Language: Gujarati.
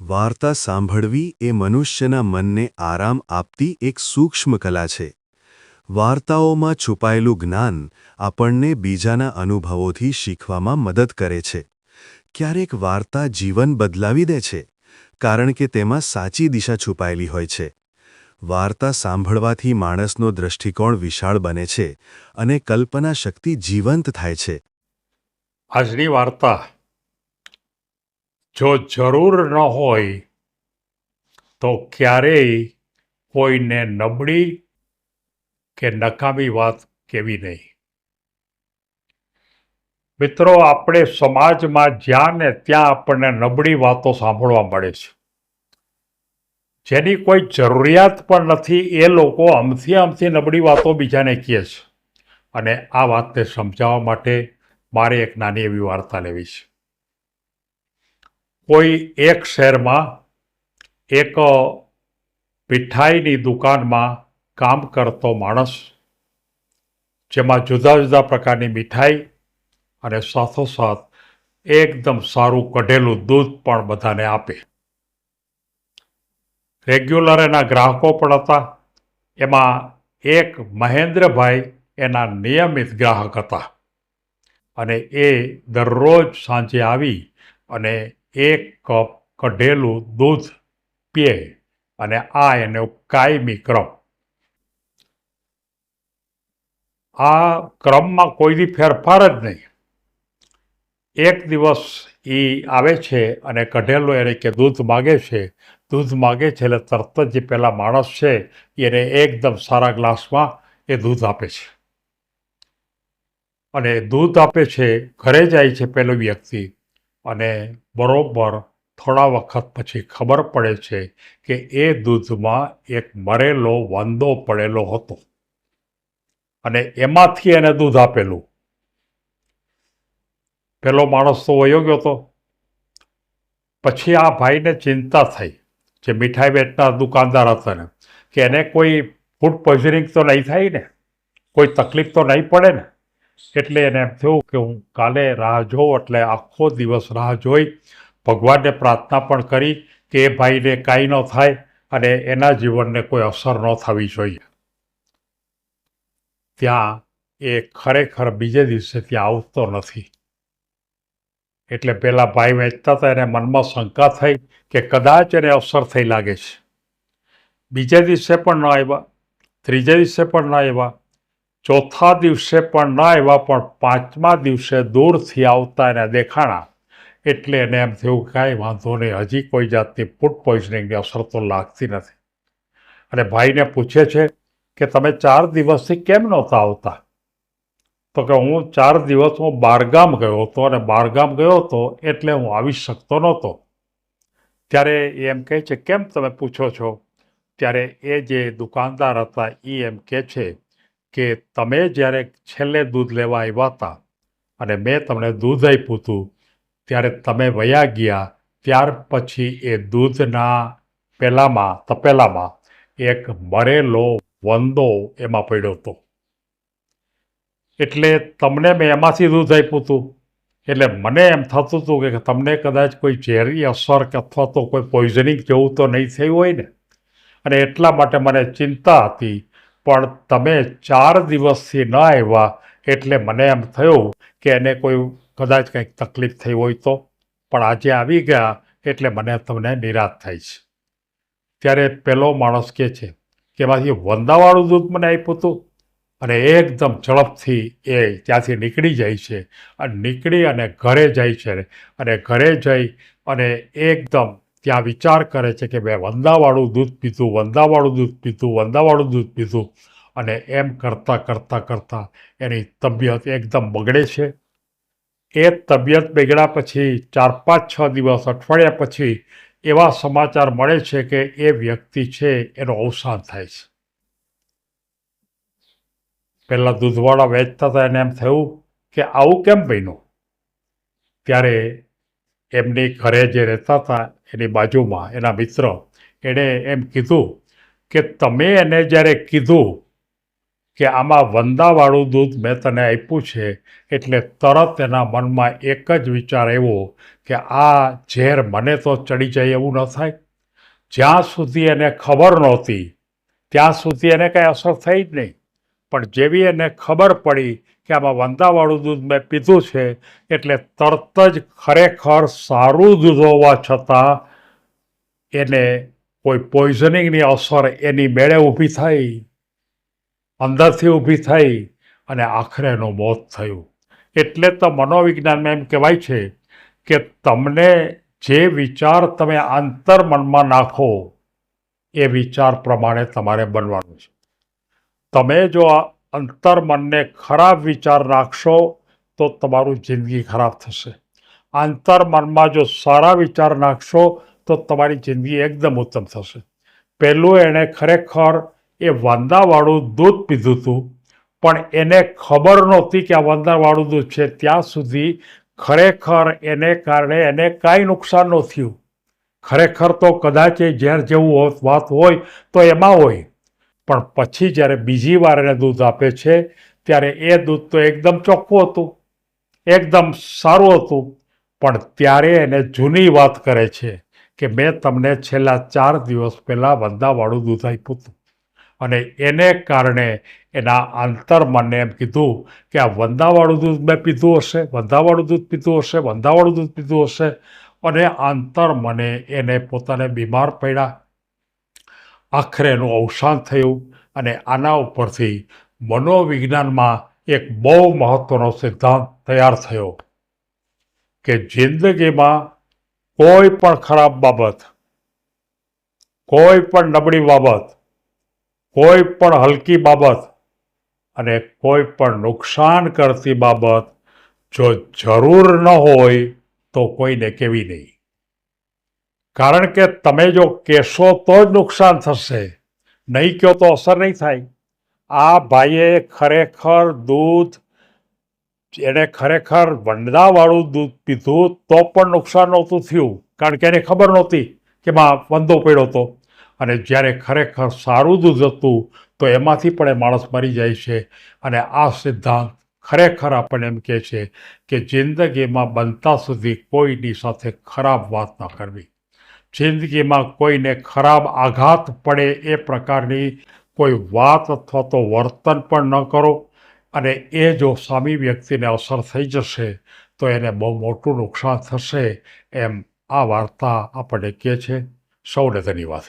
વાર્તા સાંભળવી એ મનુષ્યના મનને આરામ આપતી એક સૂક્ષ્મ કલા છે. વાર્તાઓમાં છુપાયેલું જ્ઞાન આપણને બીજાના અનુભવોથી શીખવામાં મદદ કરે છે. ક્યારેક વાર્તા જીવન બદલાવી દે છે, કારણ કે તેમાં સાચી દિશા છુપાયેલી હોય છે. વાર્તા સાંભળવાથી માણસનો દૃષ્ટિકોણ વિશાળ બને છે અને કલ્પના શક્તિ જીવંત થાય છે. આજની વાર્તા જો જરૂર ન હોય, તો ક્યારેય કોઈને નબળી કે નકામી વાત કેવી નહીં. મિત્રો, આપણે સમાજમાં જ્યાં ને ત્યાં આપણને નબળી વાતો સાંભળવા મળે છે. જેની કોઈ જરૂરિયાત પણ નથી, એ લોકો અમથી અમથી નબળી વાતો બીજાને કહે છે. અને આ વાતને સમજાવવા માટે મારે એક નાની એવી વાર્તા લેવી છે. કોઈ એક શહેરમાં એક મીઠાઈની દુકાનમાં કામ કરતો માણસ, જેમાં જુદા જુદા પ્રકારની મીઠાઈ અને સાથોસાથ એકદમ સારું કઢેલું દૂધ પણ બધાને આપે. રેગ્યુલર એના ગ્રાહકો પણ હતા. એમાં એક મહેન્દ્રભાઈ એના નિયમિત ગ્રાહક હતા. અને એ દરરોજ સાંજે આવી અને એક કપ કઢેલું દૂધ પીએ અને આ એનો કાયમી ક્રમ. આ ક્રમમાં કોઈથી ફેરફાર જ નહીં. એક દિવસ એ આવે છે અને કઢેલું એને કે દૂધ માગે છે. દૂધ માગે છે એટલે તરત જ જે પહેલાં માણસ છે એને એકદમ સારા ગ્લાસમાં એ દૂધ આપે છે. અને દૂધ આપે છે, ઘરે જાય છે પેલો વ્યક્તિ. અને બરોબર થોડા વખત પછી ખબર પડે છે કે એ દૂધમાં એક મરેલો વાંદો પડેલો હતો. અને એમાંથી એને દૂધ આપેલું. પેલો માણસ તો વયો ગયો હતો પછી આ ભાઈને ચિંતા થઈ જે મીઠાઈ વેચનાર દુકાનદાર હતા ને, કે એને કોઈ ફૂડ પોઈઝનિંગ તો નહીં થાય ને? કોઈ તકલીફ તો નહીં પડે ને? એટલે એને એમ થયું કે હું કાલે રાહ જોઉં, એટલે આખો દિવસ રાહ જોઈ, ભગવાનને પ્રાર્થના પણ કરી કે એ ભાઈને કાંઈ ન થાય અને એના જીવનને કોઈ અસર ન થવી જોઈએ. ત્યાં એ ખરેખર બીજે દિવસે ત્યાં આવતો નથી. એટલે પેલા ભાઈ વેચતા હતા, એને મનમાં શંકા થઈ કે કદાચ એને અસર થઈ લાગે છે. બીજે દિવસે પણ ન આવ્યા, ત્રીજે દિવસે પણ ન આવ્યા ચોથા દિવસે પણ ન આવ્યા, પણ પાંચમા દિવસે દૂરથી આવતા એને દેખાણા. એટલે એને એમ થયું કાંઈ વાંધો નહીં, હજી કોઈ જાતની ફૂડ પોઈઝનિંગની અસર તો લાગતી નથી. અને ભાઈને પૂછે છે કે તમે ચાર દિવસથી કેમ નહોતા આવતા? તો કે હું ચાર દિવસ હું બારગામ ગયો હતો અને બારગામ ગયો હતો એટલે હું આવી શકતો નહોતો. ત્યારે એ એમ કહે છે, કેમ તમે પૂછો છો? ત્યારે એ જે દુકાનદાર હતા એ એમ કહે છે કે તમે જ્યારે છેલ્લે દૂધ લેવા આવ્યા હતા અને મેં તમને દૂધ આપ્યું હતું, ત્યારે તમે વયા ગયા, ત્યાર પછી એ દૂધના પેલામાં, તપેલામાં એક મરેલો વંદો એમાં પડ્યો હતો. એટલે તમને મેં એમાંથી દૂધ આપ્યું હતું. એટલે મને એમ થતું હતું કે તમને કદાચ કોઈ ઝેરી અસર કે અથવા તો કોઈ પોઈઝનિંગ જેવું તો નહીં થયું હોય ને. અને એટલા માટે મને ચિંતા હતી પણ તમે ચાર દિવસથી ન આવ્યા એટલે મને એમ થયું કે એને કોઈ કદાચ કંઈક તકલીફ થઈ હોય તો. પણ આજે આવી ગયા એટલે મને તમને નિરાશ થાય છે. ત્યારે પેલો માણસ કહે છે કે એમાંથી વંદાવાળું દૂધ મને આપ્યું હતું અને એકદમ ઝડપથી એ ત્યાંથી નીકળી જાય છે. અને નીકળી અને ઘરે જાય છે. અને ઘરે જઈ અને એકદમ ત્યાં વિચાર કરે છે કે મેં વંદાવાળું દૂધ પીધું, વંદાવાળું દૂધ પીધું, વંદાવાળું દૂધ પીધું અને એમ કરતાં કરતાં કરતાં એની તબિયત એકદમ બગડે છે. એ તબિયત બગડ્યા પછી ચાર પાંચ છ દિવસ અઠવાડિયા પછી એવા સમાચાર મળે છે કે એ વ્યક્તિ છે એનું અવસાન થાય છે. પહેલાં દૂધવાળા વેચતા હતા, એને એમ થયું કે આવું કેમ બન્યું? ત્યારે એમની ઘરે જે રહેતા હતા એની બાજુમાં, એના મિત્ર, એણે એમ કીધું કે તમે એને જ્યારે કીધું કે આમાં વંદાવાળું દૂધ મેં તને આપ્યું છે, એટલે તરત એના મનમાં એક જ વિચાર એવો કે આ ઝેર મને તો ચડી જાય એવું ન થાય. જ્યાં સુધી એને ખબર નહોતી, ત્યાં સુધી એને કાંઈ અસર થઈ જ નહીં. પણ જેવી એને ખબર પડી કે આમાં વંદાવાળું દૂધ મેં પીધું છે, એટલે તરત જ ખરેખર સારું દૂધ હોવા છતાં એને કોઈ પોઈઝનિંગની અસર એની મેળે ઊભી થઈ, અંદરથી ઊભી થઈ અને આખરે એનું મોત થયું. એટલે તો મનોવિજ્ઞાનમાં એમ કહેવાય છે કે તમને જે વિચાર તમે આંતર મનમાં નાખો, એ વિચાર પ્રમાણે તમારે બનવાનું છે. તમે જો અંતરમનને ખરાબ વિચાર રાખશો, તો તમારું જિંદગી ખરાબ થશે. આંતરમનમાં જો સારા વિચાર નાખશો, તો તમારી જિંદગી એકદમ ઉત્તમ થશે. પહેલું એણે ખરેખર એ વાંદાવાળું દૂધ પીધું હતું, પણ એને ખબર નહોતી કે આ વાંદાવાળું દૂધ છે. ત્યાં સુધી ખરેખર એને કારણે એને કાંઈ નુકસાન ન થયું. ખરેખર તો કદાચ એ ઝેર જેવું વાત હોય તો એમાં હોય. પણ પછી જ્યારે બીજી વાર એને દૂધ આપે છે, ત્યારે એ દૂધ તો એકદમ ચોખ્ખું હતું, એકદમ સારું હતું. પણ ત્યારે એને જૂની વાત કરે છે કે મેં તમને છેલ્લા ચાર દિવસ પહેલાં વંદાવાળું દૂધ આપ્યું હતું. અને એને કારણે એના આંતરમનને એમ કીધું કે આ વંદાવાળું દૂધ મેં પીધું હશે, વંદાવાળું દૂધ પીધું હશે, વંદાવાળું દૂધ પીધું હશે. અને આંતરમને એને પોતાને બીમાર પડ્યા. આખરે એનું અવસાન થયું અને આના ઉપરથી મનોવિજ્ઞાનમાં એક બહુ મહત્ત્વનો સિદ્ધાંત તૈયાર થયો કે જિંદગીમાં કોઈ પણ ખરાબ બાબત, કોઈ પણ નબળી બાબત, કોઈ પણ હલકી બાબત અને કોઈ પણ નુકસાન કરતી બાબત જો જરૂર ન હોય તો કોઈને કેવી નહીં. કારણ કે તમે જો કહેશો તો જ નુકસાન થશે. નહીં કહો તો અસર નહીં થાય. આ ભાઈએ ખરેખર દૂધ, એણે ખરેખર વંડાવાળું દૂધ પીધું તો પણ નુકસાન નહોતું થયું. કારણ કે એને ખબર નહોતી કે માં વંદો પડ્યો હતો. અને જ્યારે ખરેખર સારું દૂધ હતું, તો એમાંથી પણ એ માણસ મરી જાય છે. અને આ સિદ્ધાંત ખરેખર આપણને એમ કહે છે કે જિંદગીમાં બનતા સુધી કોઈની સાથે ખરાબ વાત ન કરવી. જિંદગીમાં કોઈને ખરાબ આઘાત પડે એ પ્રકારની કોઈ વાત અથવા તો વર્તન પણ ન કરો અને એ જો સામી વ્યક્તિને અસર થઈ જશે, તો એને બહુ મોટું નુકસાન થશે એમ આ વાર્તા આપણને કહે છે. સૌને ધન્યવાદ.